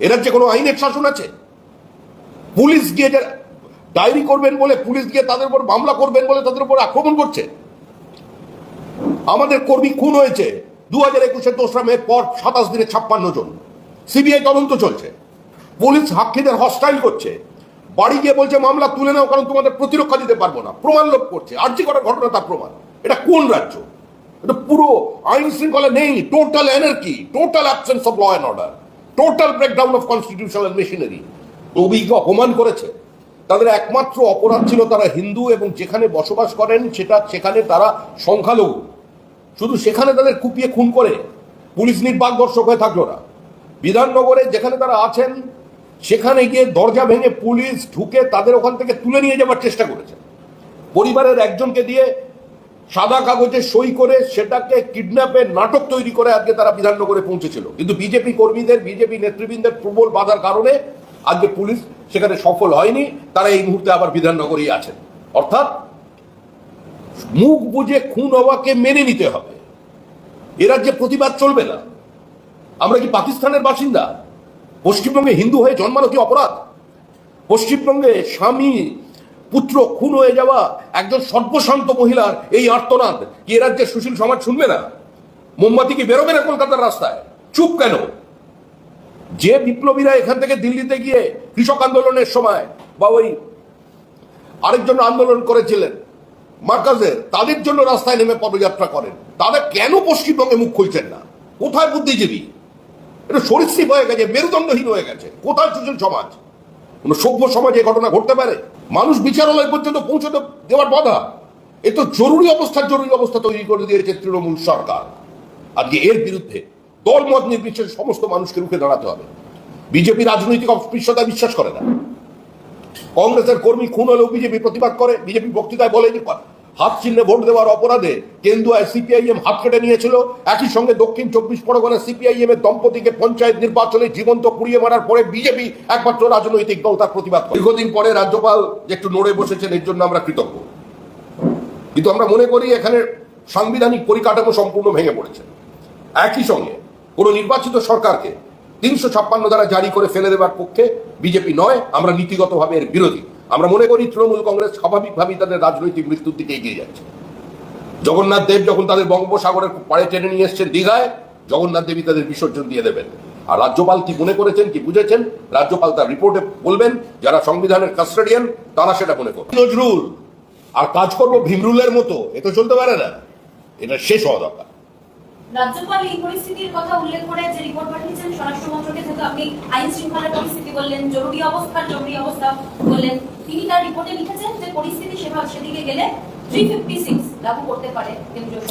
এরা যে কোনো আইনের শাসন আছে? পুলিশ গিয়ে ডায়েরি করবেন বলে, পুলিশ গিয়ে তাদের উপর মামলা করবেন বলে তাদের উপর আক্রমণ করছে? আমাদের কর্মী খুন হয়েছে। দু হাজার একুশের দোসরা মের পর সাতাশ দিনে ছাপ্পান্ন জন। সিবিআই তদন্ত চলছে। পুলিশ সাক্ষীদের হস্টাইল করছে। বাড়ি গিয়ে বলছে, মামলা তুলে নাও, কারণ তোমাদের প্রতিরক্ষা দিতে পারব না। প্রমাণ লোক করছে। আর্জি করার ঘটনা তার প্রমাণ। এটা কোন রাজ্য? এটা পুরো আইন শৃঙ্খলা নেই। Total anarchy total absence of law and order total breakdown of constitutional machinery. রবিকে অপমান করেছে। তাদের একমাত্র অপরাধ ছিল তারা হিন্দু এবং যেখানে বসবাস করেন সেটা, সেখানে তারা সংখ্যালঘু। শুধু সেখানে তাদের কুপিয়ে খুন করে। পুলিশ নির্বাক দর্শক হয়ে থাকল না। বিধাননগরে যেখানে তারা আছেন, সেখানে গিয়ে দরজা ভেঙে পুলিশ ঢুকে তাদের ওখান থেকে তুলে নিয়ে যাবার চেষ্টা করেছে। পরিবারের একজনকে দিয়ে সাদা কাগজে সই করে সেটাকে কিডন্যাপের নাটক তৈরি করে আজকে তারা বিধাননগরে পৌঁছেছিল। কিন্তু বিজেপি কর্মীদের, বিজেপি নেতৃবৃন্দের প্রবল বাধার কারণে আজকে পুলিশ সেখানে সফল হয়নি, তারা এই মুহূর্তে আবার বিধাননগরেই আছেন। অর্থাৎ মুখ বুঝে খুন হওয়াকে মেনে নিতে হবে। এ রাজ্যে প্রতিবাদ চলবে না। আমরা কি পাকিস্তানের বাসিন্দা? পশ্চিমবঙ্গে হিন্দু হয়ে জন্মানো কি অপরাধ? পশ্চিমবঙ্গে স্বামী পুত্র খুন হয়ে যাওয়া একজন সর্বশান্ত মহিলার এই আর্তনাদ কি এ রাজ্যের সুশীল সমাজ শুনবে না? মোমবাতি কি বেরোবে না কলকাতার রাস্তায়? চুপ কেন? যে বিপ্লবীরা এখান থেকে দিল্লিতে গিয়ে কৃষক আন্দোলনের সময় বা ওই আরেকজন আন্দোলন করেছিলেন মার্কাজের তাদের জন্য রাস্তায় নেমে পদযাত্রা করেন। তারা কেন পশ্চিমবঙ্গে মুখ খুলছেন না? কোথায় বুদ্ধিজীবী? এটা সরীসৃপ হয়ে গেছে, মেরুদণ্ডহীন হয়ে গেছে। কোথায় সুশীল সমাজ? কোন সভ্য সমাজে ঘটনা ঘটতে পারে? মানুষ বিচারালয় পর্যন্ত পৌঁছতে দেওয়ার বাধা। এ তো জরুরি অবস্থার জরুরি অবস্থা তৈরি করে দিয়েছে তৃণমূল সরকার। আজকে এর বিরুদ্ধে দল মত নির্বিশেষে সমস্ত মানুষকে রুখে দাঁড়াতে হবে। বিজেপি রাজনৈতিক অস্পৃশ্যতা বিশ্বাস করে না। কংগ্রেসের কর্মী খুন হলেও বিজেপি প্রতিবাদ করে, বিজেপি বক্তৃতায় বলে যে হাত চিহ্নে ভোট দেওয়ার অপরাধে কেন্দুয়ায় সিপিআইএম হাত কেটে নিয়েছিল। একই সঙ্গে দক্ষিণ চব্বিশ পরগনা সিপিআইএম এর দম্পতিকে পঞ্চায়েত নির্বাচনে জীবন্ত পুড়িয়ে মারার পরে বিজেপি একমাত্র রাজনৈতিক দল তার প্রতিবাদ দীর্ঘদিন পরে রাজ্যপাল একটু নড়ে বসেছেন, এর জন্য আমরা কৃতজ্ঞ। কিন্তু আমরা মনে করি এখানে সাংবিধানিক পরিকাঠামো সম্পূর্ণ ভেঙে পড়েছে। একই সঙ্গে কোনো নির্বাচিত সরকারকে তিনশো ছাপ্পান্ন দ্বারা জারি করে ফেলে দেওয়ার পক্ষে বিজেপি নয়, আমরা নীতিগতভাবে এর বিরোধী। আমরা মনে করি তৃণমূল কংগ্রেস স্বাভাবিকভাবেই তাদের রাজনৈতিক মৃত্যুর দিকে এগিয়ে যাচ্ছে। জগন্নাথ দেব যখন তাদের বঙ্গোপসাগরের পাড়ে টেনে নিয়ে এসছেন দীঘায়, জগন্নাথ দেবী তাদের বিসর্জন দিয়ে দেবেন। আর রাজ্যপাল কি মনে করেছেন, কি বুঝেছেন? রাজ্যপাল তার রিপোর্টে বলবেন, যারা সংবিধানের কাস্টাডিয়ান, তারা সেটা মনে করবেন নজরুল, আর কাজ করব ভীমরুলের মতো, এ তো চলতে পারে না। এটা শেষ হওয়া দরকার। রাজ্যপাল এই পরিস্থিতির কথা উল্লেখ করে যে রিপোর্ট পাঠিয়েছেন স্বরাষ্ট্র মন্ত্রকে থেকে আপনি আইন শৃঙ্খলার পরিস্থিতি বললেন, জরুরি অবস্থার জরুরি অবস্থা বললেন। তিনি তার রিপোর্টে লিখেছেন যে পরিস্থিতি সেভাবে সেদিকে গেলে থ্রি ফিফটি সিক্স লাগু করতে পারে কেন্দ্রীয়